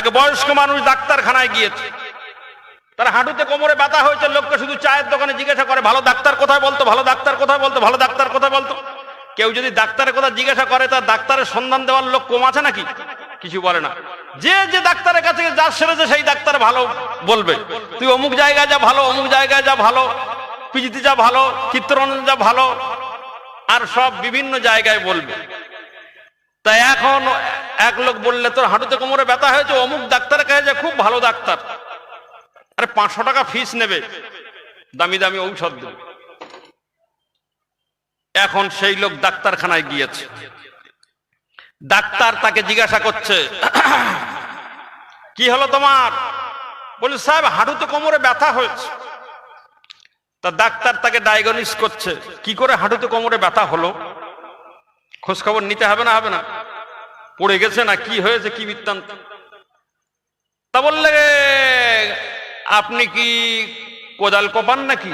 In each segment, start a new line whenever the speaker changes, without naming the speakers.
এক বয়স্ক মানুষ ডাক্তারখানায় গিয়েছে। তার হাঁটুতে কোমরে ব্যথা হয়েছে, লোককে শুধু চায়ের দোকানে জিজ্ঞাসা করে, ভালো ডাক্তার কোথায় বলতো? ভালো ডাক্তার কোথায় বলতো? ভালো ডাক্তার কোথায় বলতো? কেউ যদি ডাক্তারের কথা জিজ্ঞাসা করে, তার ডাক্তারের সন্ধান দেওয়ার লোক কম আছে নাকি? কিছু বলে না। যে যে ডাক্তারের কাছে যা সেরেছে, সেই ডাক্তার ভালো বলবে। তুই অমুক জায়গায় যা ভালো, অমুক জায়গায় যা ভালো, পিজিতে যা ভালো চিত্তরঞ্জন যা ভালো, আর সব বিভিন্ন জায়গায় বলবে। তাই এখন এক লোক বললে তোর হাঁটুতে কোমরে ব্যথা হয়েছে অমুক ডাক্তারের কাছে যা, খুব ভালো ডাক্তার। আরে পাঁচশো টাকা ফিস নেবে দামি দামি ঔষধ দেবে। এখন সেই লোক ডাক্তারখানায় গিয়েছে। ডাক্তার তাকে জিজ্ঞাসা করছে কি হলো তোমার? বলি সাহেব হাঁটুতে কোমরে ব্যথা হয়েছে। তা ডাক্তার তাকে ডায়াগনিস করছে কি করে হাঁটুতে কোমরে ব্যথা হলো? খোঁজ খবর নিতে হবে না হবে না। পড়ে গেছে না, কি হয়েছে, কি বৃত্তান্ত? তা বললে, আপনি কি কোদাল কোপান নাকি?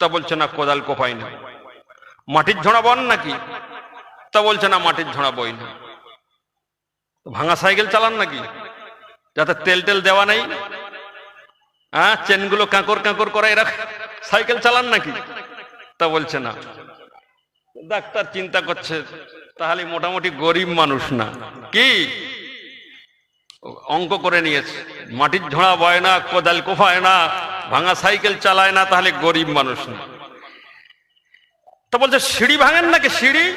তা বলছে, না, কোদাল কোপাই না। মাটির ঝোড়া বন নাকি? তা বলছে, না, মাটির ঝোড়া বই না। ভাঙা সাইকেল চালান নাকি? যাতে তেল টেল দেওয়া নেই। হ্যাঁ চেনগুলো কাঁকর কাঁকর করে এরা সাইকেল চালান নাকি? তা বলছে, না। ডাক্তার চিন্তা করছে, তাহলে মোটামুটি গরিব মানুষ না। কি? অঙ্ক করে নিয়েছে। মাটির ঝোড়া বয় না, কোদাল কোফায় না, ভাঙা সাইকেল চালায় না, তাহলে গরিব মানুষ না। তা বলছে, সিঁড়ি ভাঙেন নাকি সিঁড়ি?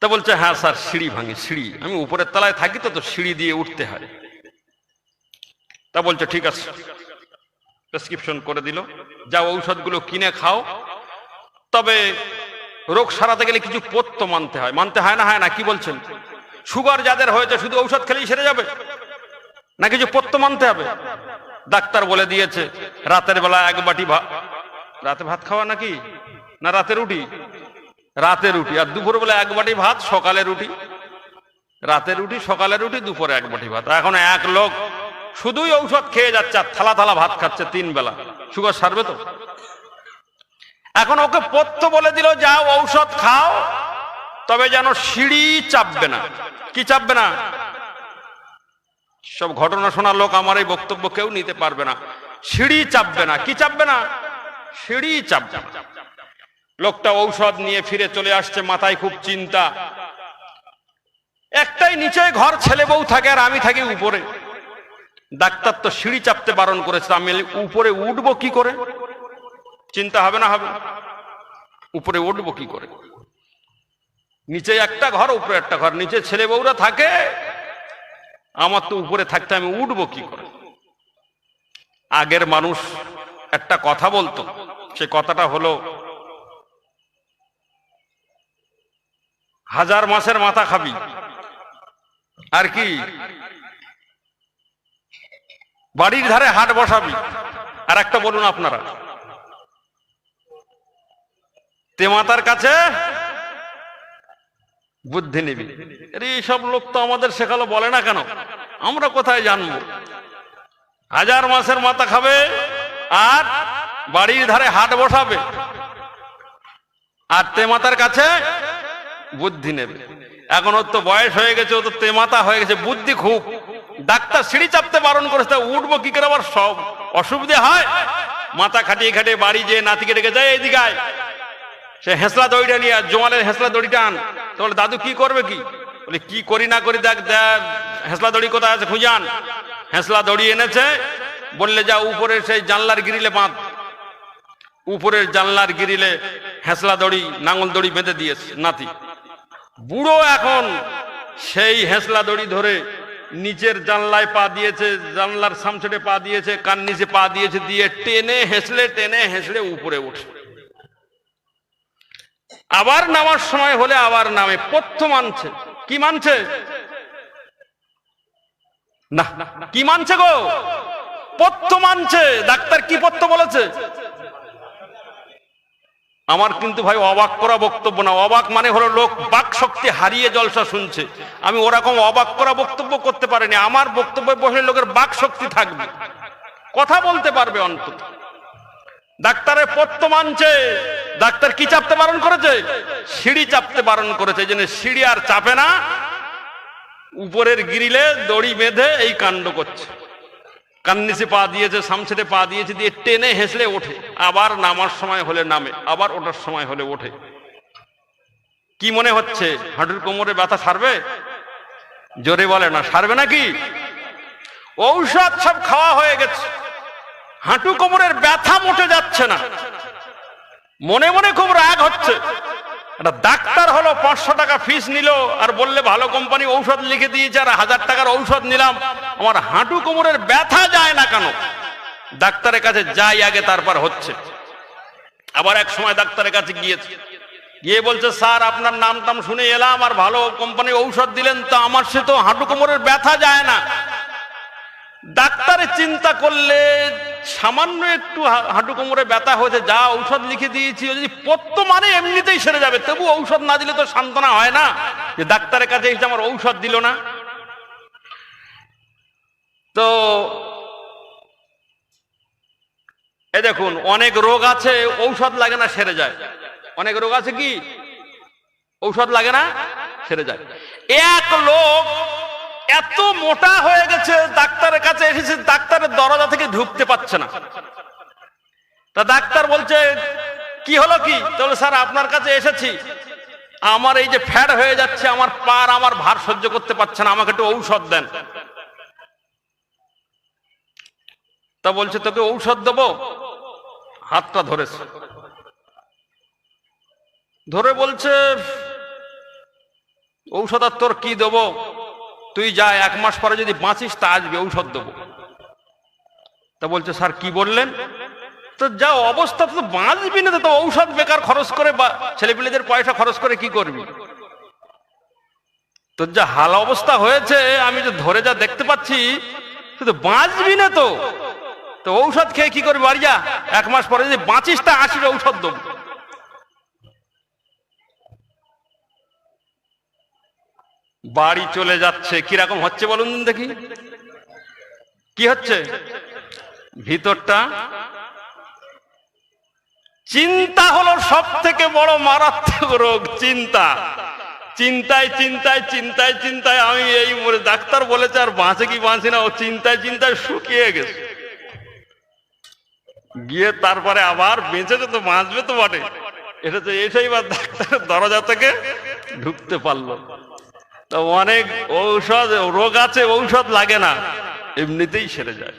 তা বলছে হ্যাঁ স্যার, সিঁড়ি ভাঙে, সিঁড়ি। আমি উপরের তলায় থাকি তো তো সিঁড়ি দিয়ে উঠতে হয়। তা বলছে, ঠিক আছে। প্রেসক্রিপশন করে দিল। যা ঔষধগুলো কিনে খাও। তবে রোগ সারাতে গেলে কিছু পথ্য মানতে হয়। মানতে হয় না হয় না, কি বলছেন? সুগার যাদের হয়েছে, শুধু ঔষধ খেলেই সেরে যাবে? না কিছু পথ্য মানতে হবে? ডাক্তার বলে দিয়েছে, রাতের বেলা এক বাটি ভাত রাতে ভাত খাওয়া নাকি? না রাতে রুটি? রাতে রুটি, আর দুপুর বেলা এক বাটি ভাত, সকালে রুটি। রাতে রুটি, সকালে রুটি, দুপুরে এক বাটি ভাত। এখন এক লোক শুধুই ঔষধ খেয়ে যাচ্ছে আর থালা থালা ভাত খাচ্ছে তিন বেলা সুগার সারবে তো? এখন ওকে পথ্য বলে দিল, যাও, ঔষধ খাও, তবে যেন সিঁড়ি চাপবে না। কি চাপবে না? সব ঘটনা শোনার লোক আমার এই বক্তব্য কেউ নিতে পারবে না। সিঁড়ি চাপবে না। কি চাপবে না? সিঁড়ি চাপবে না। লোকটা ঔষধ নিয়ে ফিরে চলে আসছে, মাথায় খুব চিন্তা। একটাই নিচে ঘর, ছেলে বউ থাকে আর আমি থাকি উপরে। ডাক্তার তো সিঁড়ি চাপতে বারণ করেছে, আমি উপরে উঠবো কি করে? চিন্তা হবে না, হবে। উপরে উঠবো কি করে? নিচে একটা ঘর, উপরে একটা ঘর। নিচে ছেলে বউরা থাকে, আমার তো উপরে থাকতে আমি উঠবো কি করে? আগের মানুষ একটা কথা বলতো, সে কথাটা হলো, হাজার মাসের মাথা খাবি। আর কি? বাড়ির ধারে হাট বসাবি। আর একটা বলুন আপনারা। তেমাতার কাছে বুদ্ধি নিবি। আরে, এইসব লোক তো আমাদের শেখালো বলে না কেন? আমরা কোথায় জানব? হাজার মাসের মাথা খাবে আর বাড়ির ধারে হাট বসাবে। আর তেমাতার কাছে বুদ্ধি নেবে। এখন ওর তো বয়স হয়ে গেছে, ও তো তেমাতা হয়ে গেছে, বুদ্ধি খুব। ডাক্তার সিঁড়ি চাপতে বারণ করেছে, তা উঠবো কি করে আবার সব? অসুবিধে হয়? মাথা খাটিয়ে খাটিয়ে বাড়ি যে নাতিকে ডেকে যায়, এইদিকে আয়। সে হেঁসলা দড়িটা নিয়ে, জোয়ালের হেঁসলা দড়িটা আন। তো বলে দাদু কি করবে কি? বলে, কি করি না করি, দেখ হেঁসলা দড়ি কোথায় আছে খুঁজান হেঁসলা দড়ি এনেছে, বললে, যা উপরে সেই জানলার গিরিলে বাঁধ। উপরের জানলার গিরিলে হেঁসলা দড়ি, নাঙল দড়ি বেঁধে দিয়েছে, নাতি। বুড়ো এখন সেই হেঁসলা দড়ি ধরে নিচের জানলায় পা দিয়েছে, জানলার সামছেটে পা দিয়েছে, কান নিচে পা দিয়েছে, দিয়ে টেনে হেসলে টেনে হেসলে উপরে উঠে আবার নামার সময় হলে আবার নামে। পথ্য মানছে কি মানছে? না, কি মানছে গো? পথ্য মানছে ডাক্তার কি পথ্য বলেছে? আমার কিন্তু ভাই অবাক করা বক্তব্য না। অবাক মানে হলো লোক বাক শক্তি হারিয়ে জলসা শুনছে। আমি ওরকম অবাক করা বক্তব্য করতে পারিনি। আমার বক্তব্যে বসলে লোকের বাক শক্তি থাকবে। কথা বলতে পারবে অন্তত। ডাক্তারের পত্য মানছে। ডাক্তার কি চাপতে বারণ করেছে? সিঁড়ি চাপতে বারণ করেছে জন্য সিঁড়ি আর চাপে না। উপরের গিরিলে দড়ি বেঁধে এই কাণ্ড করছে। কান্নিসে পা দিয়েছে সামছেটে পা দিয়েছে, দিয়ে টেনে হেসলে ওঠে। আবার নামার সময় হলে নামে, আবার ওঠার সময় হলে ওঠে। কি মনে হচ্ছে? হাঁটুর কোমরে ব্যথা সারবে? জোরে বলে না, সারবে নাকি? ঔষধ সব খাওয়া হয়ে গেছে। হাঁটু কোমরের ব্যথা মোটে যাচ্ছে না। মনে মনে খুব রাগ হচ্ছে। একটা ডাক্তার হলো, পাঁচশো টাকা ফিস নিল আর বললে, ভালো কোম্পানি ঔষধ লিখে দিয়েছে আর হাজার টাকার ঔষধ নিলাম। আমার হাঁটু কোমরের ব্যথা যায় না কেন? ডাক্তারের কাছে যাই আগে, তারপর হচ্ছে। আবার এক সময় ডাক্তারের কাছে গিয়েছে। গিয়ে বলছে, স্যার, আপনার নাম টাম শুনে এলাম আর ভালো কোম্পানি ঔষধ দিলেন, তো আমার সে তো হাঁটু কোমরের ব্যথা যায় না। ডাক্তারে চিন্তা করলে সামান্য একটু হাঁটু কোমরে ব্যথা হয়েছে, যা ঔষধ লিখে দিয়েছি, যদি পত্য মানে এমনিতেই সেরে যাবে, তবু ঔষধ না দিলে তো সান্ত্বনা হয় না। যে ডাক্তারের কাছে এসে আমার ঔষধ দিল না। তো এ দেখুন, অনেক রোগ আছে, ঔষধ লাগে না, সেরে যায়। অনেক রোগ আছে কি? ঔষধ লাগে না, সেরে যায়। এক লোক এত মোটা হয়ে গেছে, ডাক্তারের কাছে এসেছে, ডাক্তারের দরজা থেকে ঢুকতে পারছে না। তা ডাক্তার বলছে, কি হলো কি? তাহলে স্যার, আপনার কাছে এসেছি। আমার এই যে ফ্যাট হয়ে যাচ্ছে, আমার পার আমার ভার সহ্য করতে পারছে না, আমাকে একটু ঔষধ দেন। তা বলছে, তোকে ঔষধ দেবো? হাতটা ধরেছে। ধরে বলছে, ঔষধ আর তোর কি দেবো? তুই যা এক মাস পরে যদি বাঁচিস তা আসবে ঔষধ দেবো। তা বলছে স্যার কি বললেন? তো যা অবস্থা তো বাঁচবি না তো, ঔষধ বেকার খরচ করে বা ছেলেপিলেদের পয়সা খরচ করে কি করবি? তোর যা হাল অবস্থা হয়েছে আমি যে ধরে যা দেখতে পাচ্ছি তো বাঁচবি না তো। তো ঔষধ খেয়ে কি করবি? বাড়ি যা এক মাস পরে যদি বাঁচিস তা আসিবে ঔষধ দেবো। বাড়ি চলে যাচ্ছে, কীরকম হচ্ছে বলুন দেখি। কি হচ্ছে? ভিতরটা চিন্তা হলো সব থেকে বড় মারাত্মক রোগ, চিন্তা। চিন্তায় চিন্তায় চিন্তায় চিন্তায় আমি এই মরে ডাক্তার বলেছে আর বাঁচে কি বাঁচি না, ও চিন্তায় চিন্তায় শুকিয়ে গেছে। গিয়ে তারপরে আবার বেঁচেছে তো বাঁচবে তো বটে। এটা তো এসেই বা ডাক্তারের দরজা থেকে ঢুকতে পারল। তো অনেক ঔষধ, রোগ আছে, ঔষধ লাগে না। এমনিতেই সেরে যায়।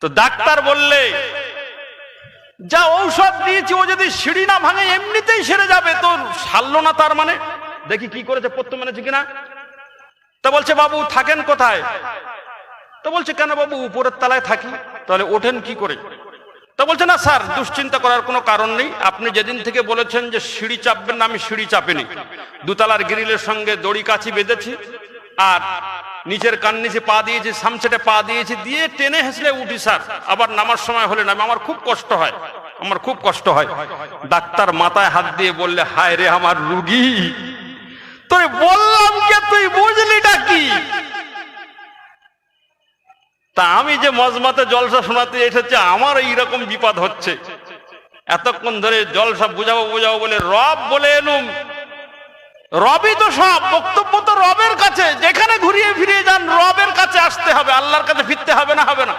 তো ডাক্তার বললে, যা ঔষধ দিয়েছি, ও যদি সিঁড়ি না ভাঙে, এমনিতেই সেরে যাবে। তো সারলো না তার মানে? দেখি কি করেছে পত্য মেনেছে কিনা? তা বলছে, বাবু, থাকেন কোথায়? তো বলছে, কেন বাবু, উপরের তলায় থাকি। তাহলে ওঠেন কি করে? তা বলছে, না স্যার, দুশ্চিন্তা করার কোনো কারণ নেই। আপনি যেদিন থেকে বলেছেন যে সিঁড়ি চাপবেন না, আমি সিঁড়ি চাপিনি। দুতলার গ্রিলের সঙ্গে দড়ি কাছি বেঁধেছি আর নিচের কান নিচে পা দিয়েছি, সামছেটে পা দিয়েছি, দিয়ে টেনে হেসলে উঠি, স্যার। আবার নামার সময় হলে নামে আমার খুব কষ্ট হয়। আমার খুব কষ্ট হয়। ডাক্তার মাথায় হাত দিয়ে বললে, হায় রে আমার রুগী তুই বললাম কে, তুই বুঝলিটা কি? তা আমি যে মজমাতে জলসা শোনাতে এসেছে আমার এইরকম বিপদ হচ্ছে। এতক্ষণ ধরে জলসা বুঝাবো বুঝাবো বলে রব বলে এলুম। রবই তো সব, বক্তব্য তো রবের কাছে। যেখানে ঘুরিয়ে ফিরিয়ে যান, রবের কাছে আসতে হবে, আল্লাহর কাছে ফিরতে হবে না হবে না।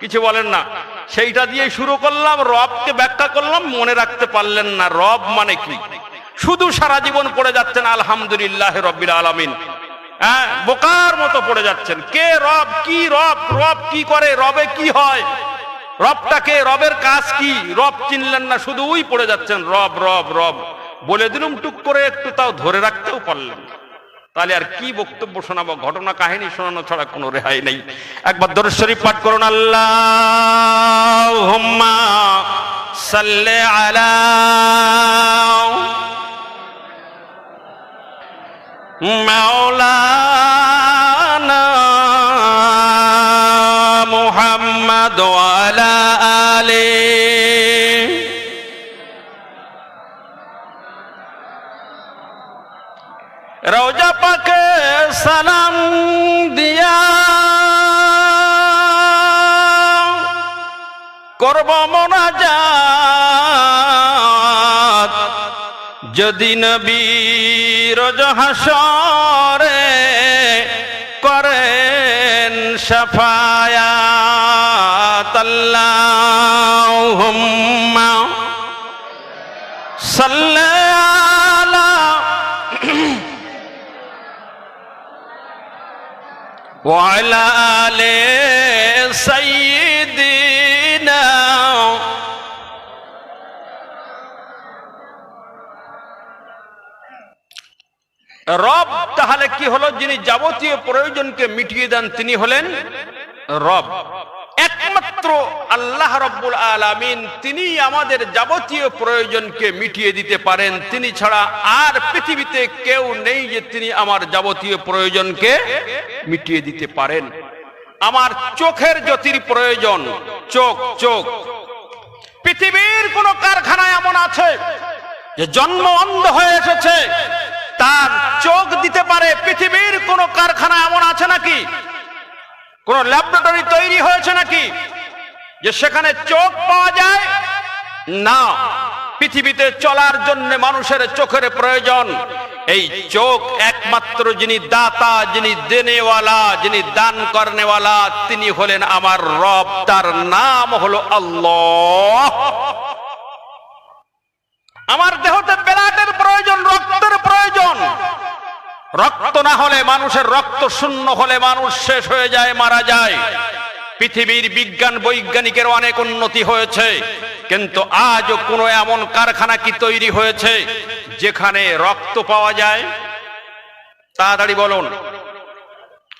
কিছু বলেন না। সেইটা দিয়ে শুরু করলাম, রবকে ব্যাখ্যা করলাম, মনে রাখতে পারলেন না। রব মানে কি? শুধু সারা জীবন পড়ে যাচ্ছেন, আলহামদুলিল্লাহ রব্বিল আলামিন। হ্যাঁ বোকার মতো পড়ে যাচ্ছেন। কে রব, কি রব রব কি করে, রবে কি হয়? রবটাকে, রবের কাজ কি? রব চিনলেন না, শুধু ওই পড়ে যাচ্ছেন, রব রব রব। বলে দিলুম, টুক করে একটু তাও ধরে রাখতেও পারলেন তাহলে আর কি বক্তব্য শোনাবো? ঘটনা কাহিনী শোনানো ছাড়া কোনো রেহাই নেই। একবার দরুদ শরীফ পাঠ করুন আল্লাহ সাল্লে আলা মাওলানা মুহাম্মদ ওয়ালা আলে। রওজা পাকে সালাম দিয়া করব মোনাজা যদি নবী রোজ হাসরে করেন সাফায়াত আল্লাহুম্মা সাল্লা আলা ওয়া আলা রব, তাহলে কি হলো? যিনি যাবতীয় প্রয়োজনকে মিটিয়ে দেন, তিনি হলেন রব। একমাত্র আল্লাহ রব্বুল আলামিন তিনি আমাদের যাবতীয় প্রয়োজনকে মিটিয়ে দিতে পারেন। তিনি ছাড়া আর পৃথিবীতে কেউ নেই যে তিনি আমার যাবতীয় প্রয়োজনকে মিটিয়ে দিতে পারেন। আমার চোখের জ্যোতির প্রয়োজন। চোখ চোখ। পৃথিবীর কোন কারখানায় এমন আছে যে জন্ম অন্ধ হয়ে এসেছে। তার চোখ দিতে পারে, পৃথিবীর কোন কারখানা এমন আছে নাকি? কোন ল্যাবরেটরি তৈরি হয়েছে নাকি? যে সেখানে চোখ পাওয়া যায়? না। পৃথিবীতে চলার জন্য মানুষের চোখের প্রয়োজন। এই চোখ একমাত্র যিনি দাতা, যিনি দেনেওয়ালা, যিনি দান করনেওয়ালা, তিনি হলেন আমার রব। তার নাম হলো আল্লাহ। আমার দেহতে ব্লাডের প্রয়োজন, রক্তের প্রয়োজন। রক্ত না হলে মানুষের রক্ত শূন্য হলে মানুষ শেষ হয়ে যায়, মারা যায়। পৃথিবীর বিজ্ঞান, বৈজ্ঞানিকের অনেক উন্নতি হয়েছে। কিন্তু আজও কোনো এমন কারখানা কি তৈরি হয়েছে যেখানে রক্ত পাওয়া যায়? তাড়াতাড়ি বলুন।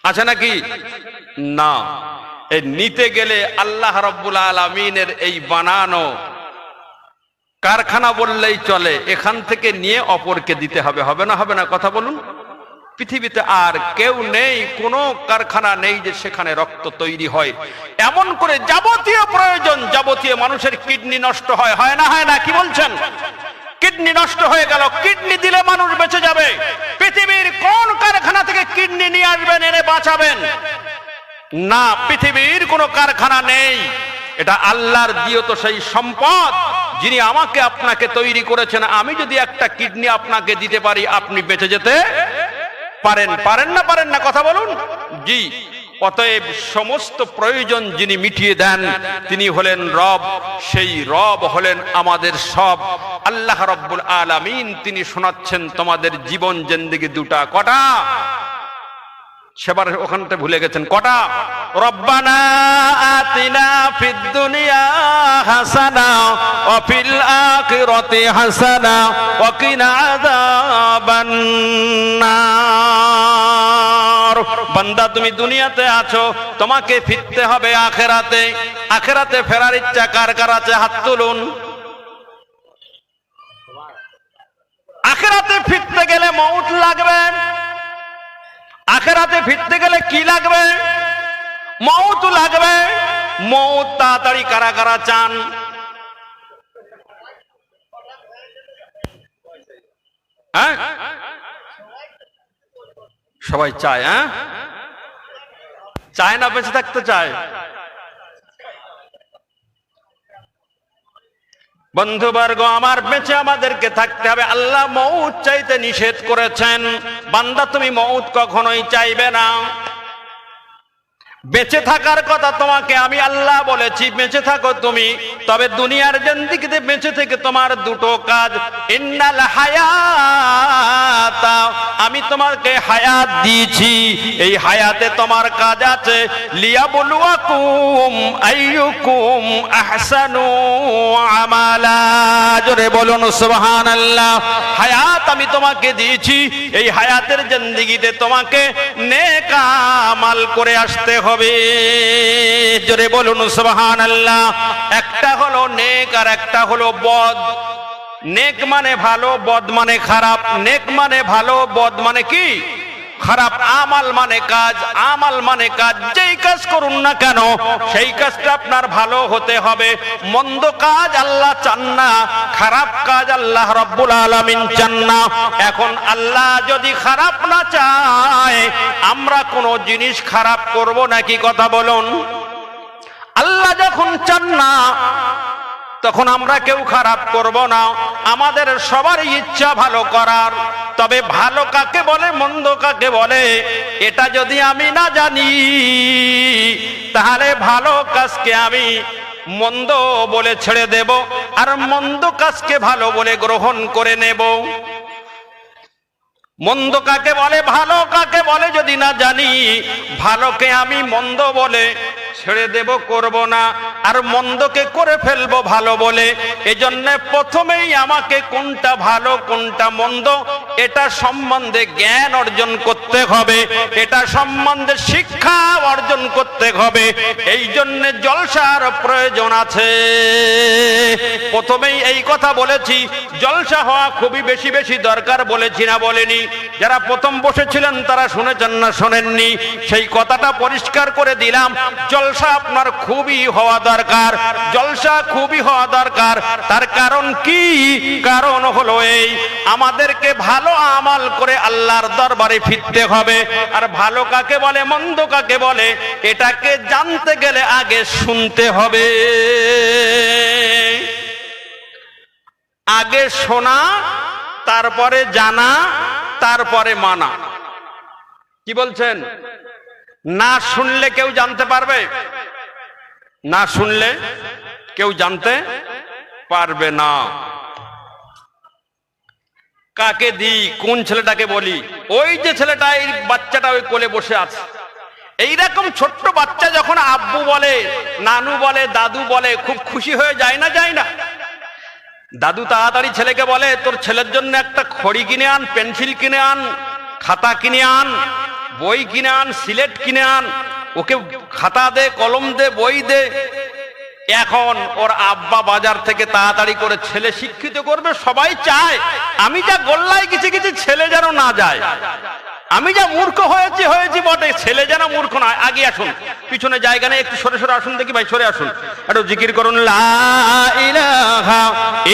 আছে নাকি? না। নিতে গেলে আল্লাহ রব্বুল আলমিনের এই বানানো কারখানা বললেই চলে, এখান থেকে নিয়ে অপরকে দিতে হবে হবে না হবে না, কথা বলুন। পৃথিবীতে আর কেউ নেই, কোনো কারখানা নেই যে সেখানে রক্ত তৈরি হয়। এমন করে যাবতীয় প্রয়োজন, যাবতীয় মানুষের কিডনি নষ্ট হয় হয় না হয় না, কি বলছেন? কিডনি নষ্ট হয়ে গেল, কিডনি দিলে মানুষ বেঁচে যাবে। পৃথিবীর কোন কারখানা থেকে কিডনি নিয়ে আসবেন, এনে বাঁচাবেন? না, পৃথিবীর কোনো কারখানা নেই। এটা আল্লাহর দিয়ত সেই সম্পদ যিনি আমাকে আপনাকে তৈরি করেছেন। আমি যদি একটা কিডনি আপনাকে দিতে পারি, আপনি বেঁচে যেতে পারেন। পারেন না পারেন না, কথা বলুন। জি, অতএব সমস্ত প্রয়োজন যিনি মিটিয়ে দেন, তিনি হলেন রব। সেই রব হলেন আমাদের সব। আল্লাহ রব্বুল আলামিন তিনি শোনাচ্ছেন, তোমাদের জীবন জেন্দিগি দুটা, কটা? সেবার ওখানটা ভুলে গেছেন। কটা? রব্বানা আতিনা ফিদ দুনিয়া হাসানা ওয়া ফিল আখিরাতি হাসানা ওয়া কিনা বান্দা, তুমি দুনিয়াতে আছো, তোমাকে ফিরতে হবে আখেরাতে। আখেরাতে ফেরার ইচ্ছা কার কার আছে? হাত তুলুন। আখেরাতে ফিরতে গেলে মউত লাগবে। আখেরাতে ফিরতে গেলে কি লাগবে? মৌত লাগবে। মৌত তাড়াতাড়ি কারা কারা চান হ্যাঁ? সবাই চায় হ্যাঁ? চায় না, বেঁচে থাকতে চায়। বন্ধুবর্গ, আমার বেঁচে আমাদেরকে থাকতে হবে। আল্লাহ মৌত চাইতে নিষেধ করেছেন। বান্দা তুমি মৌত কখনোই চাইবে না। বেঁচে থাকার কথা তোমাকে আমি আল্লাহ বলেছি, বেঁচে থাকো তুমি। তবে দুনিয়ার জেন্দিগিতে বেঁচে থেকে তোমার দুটো কাজ। ইন্নাল হায়াত, আমি তোমাকে হায়াত দিয়েছি। এই হায়াতে তোমার কাজ আছে। লিয়া বলুয়াকুম আইয়ুকুম আহসানু আমালা। জোরে বলুন, সুবহানাল্লাহ। হায়াত আমি তোমাকে দিয়েছি। এই হায়াতের জিন্দেগিতে তোমাকে নেক আমাল করে আসতে হবে। জোরে বলুন, সুবহানাল্লাহ। একটা হলো নেক আর একটা হলো বদ। নেক মানে ভালো, বদ মানে খারাপ। নেক মানে ভালো, বদ মানে কি? খারাপ আমাল মানে কাজ, আমাল মানে কাজ, যেই কাজ করুন না কেন, সেই কাজটা আপনার ভালো হতে হবে। মন্দ কাজ আল্লাহ চান না, খারাপ কাজ আল্লাহ রব্বুল আলামিন চান না। এখন আল্লাহ যদি খারাপ না চায়, আমরা কোনো জিনিস খারাপ করব নাকি কথা বলুন? আল্লাহ যখন চান না, তখন আমরা কেউ খারাপ করব না। আমাদের সবারই ইচ্ছা ভালো করার। তবে ভালো কাকে বলে, মন্দ কাকে বলে, এটা যদি আমি না জানি, তাহলে ভালো কাজকে আমি মন্দ বলে ছেড়ে দেব আর মন্দ কাজকে ভালো বলে গ্রহণ করে নেব। মন্দ কাকে বলে, ভালো কাকে বলে যদি না জানি, ভালোকে আমি মন্দ বলে ছেড়ে দেব, করব না। আর মন্দকে করে ফেলব ভালো বলে। এজন্য প্রথমেই আমাকে কোনটা ভালো, কোনটা মন্দ, এটা সম্বন্ধে জ্ঞান অর্জন করতে হবে। এটা সম্বন্ধে শিক্ষা অর্জন করতে হবে। এই জন্য জলসার প্রয়োজন আছে। প্রথমেই এই কথা বলেছি। জলসা হওয়া খুবই বেশি বেশি দরকার বলেছি না বলেনি। যারা প্রথম বসেছিলেন তারা শুনেছেন না, শোনেননি। সেই কথাটা পরিষ্কার করে দিলাম। জলসা আপনার খুবই হওয়া দরকার, জলসা খুবই হওয়া দরকার। তার কারণ কি? কারণ হলো এই, আমাদেরকে ভালো আমাল করে আল্লাহর দরবারে ফিরতে হবে। আর ভালো কাকে বলে, মন্দ কাকে বলে, এটাকে জানতে গেলে আগে শুনতে হবে। আগে শোনা, তারপরে জানা, তারপরে মানা। কি বলছেন? না শুনলে কেউ জানতে পারবে? না শুনলে কেউ জানতে পারবে না। কাকে দিই? কোন ছেলেটাকে বলি? ওই যে ছেলেটা, এই বাচ্চাটা ওই কোলে বসে আছে। এইরকম ছোট্ট বাচ্চা যখন আব্বু বলে, নানু বলে, দাদু বলে, খুব খুশি হয়ে যায় না যায় না? দাদু তাড়াতাড়ি ছেলেকে বলে, তোর ছেলের জন্য একটা খড়ি কিনে আন, পেন্সিল কিনে আন, খাতা কিনে আন বই কিনে আন, সিলেট কিনে আন, ওকে খাতা দে, কলম দে, বই দে। এখন ওর আব্বা বাজার থেকে তাড়াতাড়ি করে ছেলে শিক্ষিত করবে, সবাই চায়, আমি যা গোল্লায় কিছু কিছু ছেলে যেন না যায়। আমি যা মূর্খ হয়েছি হয়েছি বটে, ছেলে যেন মূর্খ নয়। আগে আসুন, পিছনে জায়গা নেই, একটু সরে সরে আসুন, দেখি ভাই, সরে আসুন। একটু জিকির করুন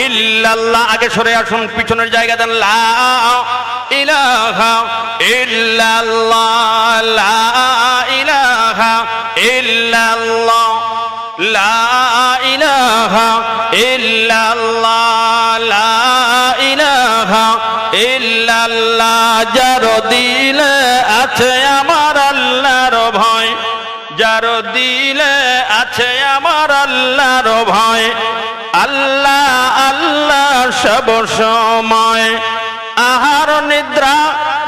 ইল্লাল্লাহ, আগে সরে আসুন, পিছনের জায়গা দেন, লা ইলাহা ইল্লাল্লাহ, লা ইলাহা ইল্লাল্লাহ, লা ইলাহা ইল্লাল্লাহ, লা ইলাহা ইল্লাল্লাহ। যার দিলে আছে আমার আল্লাহর ভয়, যার দিলে আছে আমার আল্লাহর ভয়, আল্লাহ আল্লাহ সব সময় তাহার নিদ্রা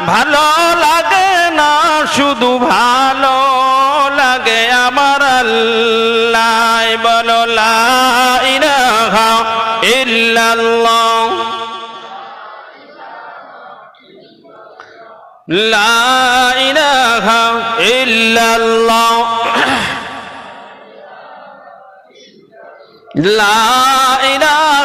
ভালো লাগে না শুধু ভালো লাগে আমার আল্লাহ বলো লাইনা লা লা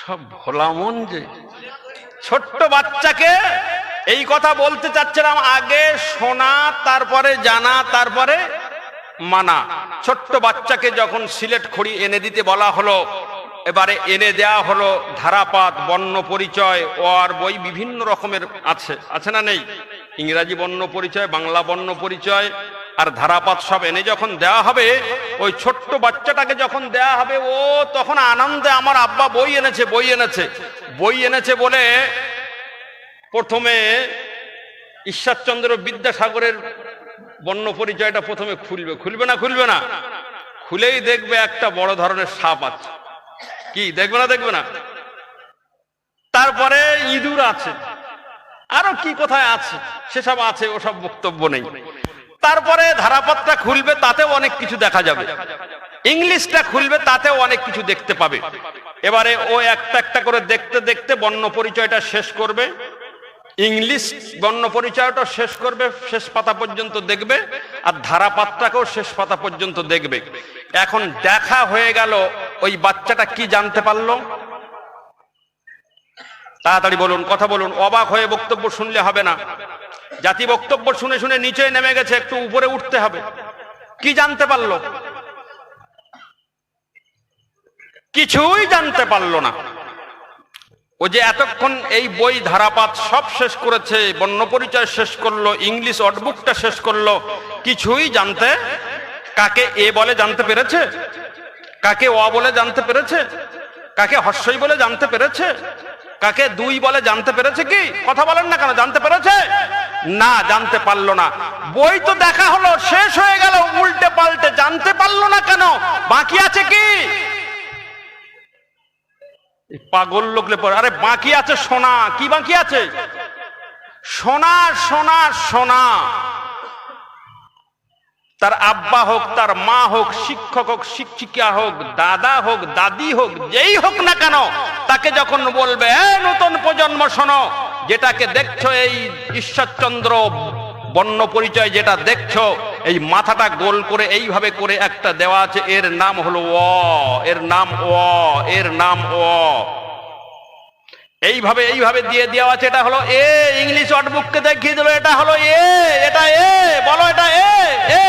সব ভোলা মন যে। ছোট্ট বাচ্চাকে এই কথা বলতে চাচ্ছিলাম, আগে শোনা, তারপরে জানা, তারপরে মানা। ছোট্ট বাচ্চাকে যখন সিলেট খড়ি এনে দিতে বলা হলো, এবারে এনে দেয়া হলো ধারাপাত, বর্ণ পরিচয়, ও আর বই বিভিন্ন রকমের আছে। আছে না নেই? ইংরাজি বর্ণ পরিচয়, বাংলা বর্ণ পরিচয় আর ধারাপাত সব এনে যখন দেওয়া হবে, ওই ছোট্ট বাচ্চাটাকে যখন দেয়া হবে, ও তখন আনন্দে আমার আব্বা বই এনেছে বই এনেছে। বই এনেছে বলে প্রথমে ঈশ্বরচন্দ্র বিদ্যাসাগরের বর্ণ পরিচয়টা প্রথমে খুলবে। খুলবে না খুলবে না? খুলেই দেখবে একটা বড় ধরনের সাপ আছে। কি, দেখবে না দেখবে না? তারপরে ইঁদুর আছে। আরও কি কোথায় আছে? সেসব আছে, ওসব বক্তব্য নেই। তারপরে ধারাপাতটা খুলবে, তাতেও অনেক কিছু দেখা যাবে। ইংলিশটা খুলবে, তাতেও অনেক কিছু দেখতে পাবে। এবারে ও একটা একটা করে দেখতে দেখতে বর্ণ পরিচয়টা শেষ করবে। ইংলিশ বর্ণ পরিচয়টা শেষ করবে, শেষ পাতা পর্যন্ত দেখবে, আর ধারাপাতটাকেও শেষ পাতা পর্যন্ত দেখবে। এখন দেখা হয়ে গেল, ওই বাচ্চাটা কি জানতে পারল? তাড়াতাড়ি বলুন, কথা বলুন, অবাক হয়ে বক্তব্য শুনলে হবে না। জাতি বক্তব্য শুনে শুনে নিচে নেমে গেছে, একটু উপরে উঠতে হবে। কি জানতে পারল? কিছুই জানতে পারল না। ও যে এতক্ষণ এই বই ধারাপাত সব শেষ করেছে বর্ণ পরিচয় শেষ করল, ইংলিশ অটবুকটা শেষ করল, কিছুই জানতে কাকে এ বলে জানতে পেরেছে? কাকে অ বলে জানতে পেরেছে? কাকে হর্ষই বলে জানতে পেরেছে? কাকে দুই বলে জানতে পেরেছে কি? কথা বলেন না কেন, জানতে পেরেছে? না, জানতে পারল না। বই তো দেখা হলো, শেষ হয়ে গেল, উল্টে পাল্টে জানতে পারল না কেন? বাকি আছে কি? পাগল লোকলে পরে আরে, বাকি আছে সোনা। কি বাকি আছে? সোনা সোনা সোনা। তার আব্বা হোক তার মা হোক শিক্ষক হোক শিক্ষিকা হোক দাদা হোক দাদি হোক যেই হোক না কেন তাকে যখন বলবে "এ, নতুন প্রজন্ম শোনো যেটাকে দেখছ এই ঈশ্বরচন্দ্র বর্ণ পরিচয় যেটা দেখছ এই মাথাটা গোল করে এইভাবে করে একটা দেওয়া আছে এর নাম হলো অ এর নাম অ এর নাম অ এইভাবে এইভাবে দিয়ে দেওয়া আছে, এটা হলো এ, ইংলিশ ওয়ার্ডবুককে দেখিয়ে দিল, এটা হলো এ, এটা এ, বলো এটা এ এ।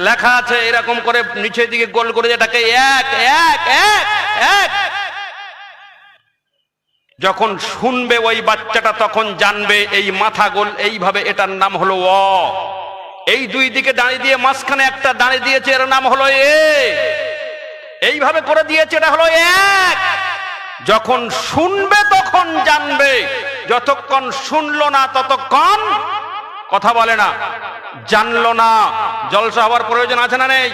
লেখা আছে এরকম করে নিচের দিকে গোল করে এটাকে এক এক এক এক। যখন শুনবে ওই বাচ্চাটা, তখন জানবে এই মাথা গোল, এইভাবে এটার নাম হলো অ। এই দুই দিকে দাঁড়িয়ে দিয়ে মাঝখানে একটা দাঁড়িয়ে দিয়েছে, এর নাম হলো এ। এইভাবে করে দিয়েছে, এটা হলো এক। যখন শুনবে তখন জানবে। যতক্ষণ শুনলো না ততক্ষণ কথা বলে না। জানলো না। জলসা হওয়ার প্রয়োজন আছে না নেই?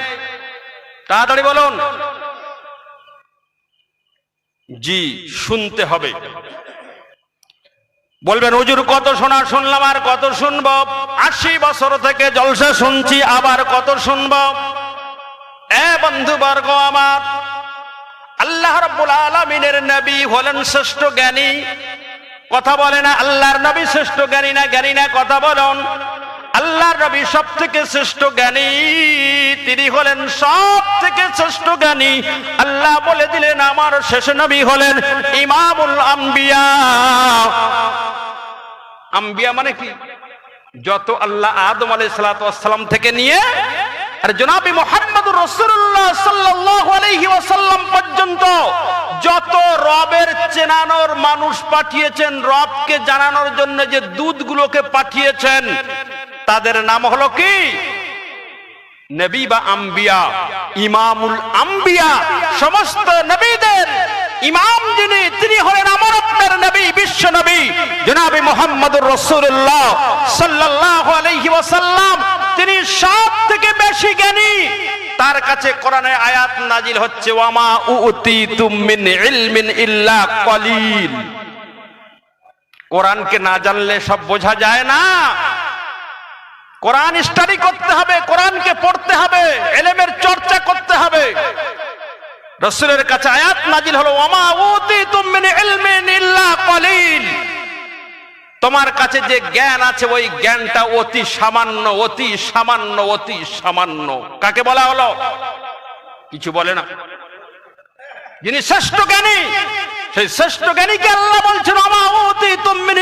তাড়াতাড়ি বলুন। জি, শুনতে হবে। বলবেন, হুজুর, কত শোনা শুনলাম আর কত শুনব? আশি বছর থেকে জলসা শুনছি, আবার কত শুনব? এ বন্ধু বর্গ আমার আল্লাহ রাব্বুল আলামিনের নবী হলেন শ্রেষ্ঠ জ্ঞানী। কথা বলে না, আল্লাহর নবী শ্রেষ্ঠ জ্ঞানী না জ্ঞানী না, কথা বলুন। আল্লাহর নবী সব থেকে শ্রেষ্ঠ জ্ঞানী, তিনি হলেন সব থেকে শ্রেষ্ঠ জ্ঞানী। আল্লাহ বলে দিলেন, আমার শেষ নবী হলেন ইমামুল আম্বিয়া। আম্বিয়া মানে কি? যত আল্লাহ আদম আলাই সালাম থেকে নিয়ে আর জনাবি মোহাম্মদ রসুল্লাহ সাল্লাল্লাহু আলাইহি ওয়াসাল্লাম পর্যন্ত যত রবের চেনানোর মানুষ পাঠিয়েছেন, রবকে জানানোর জন্য যে দুধগুলোকে পাঠিয়েছেন, তাদের নাম হলো কি? নবী বিশ্ব নবী, জনাবি মোহাম্মদুর রসুল্লাহ আলাইহি ওয়াসাল্লাম। তিনি সব থেকে বেশি জ্ঞানী। তার কাছে কোরআনে আয়াত নাজিল হচ্ছে, ওয়ামা উতি মিন ইলমিন ইল্লা কলিল কোরআনকে না জানলে সব বোঝা যায় না। কোরআন স্টাডি করতে হবে, কোরআনকে পড়তে হবে, এলেমের চর্চা করতে হবে। রসুলের কাছে আয়াত নাজিল হলো ওমা উতিতুম মিন ইলমিন ইল্লা কলিল তোমার কাছে যে জ্ঞান আছে, ওই জ্ঞানটা অতি সামান্য অতি সামান্য অতি সামান্য। কাকে বলা হলো? কিছু বলে না। যিনি শ্রেষ্ঠ জ্ঞানী, সেই শ্রেষ্ঠ জ্ঞানীকে আল্লাহ বলছেন আমা অতি তুমি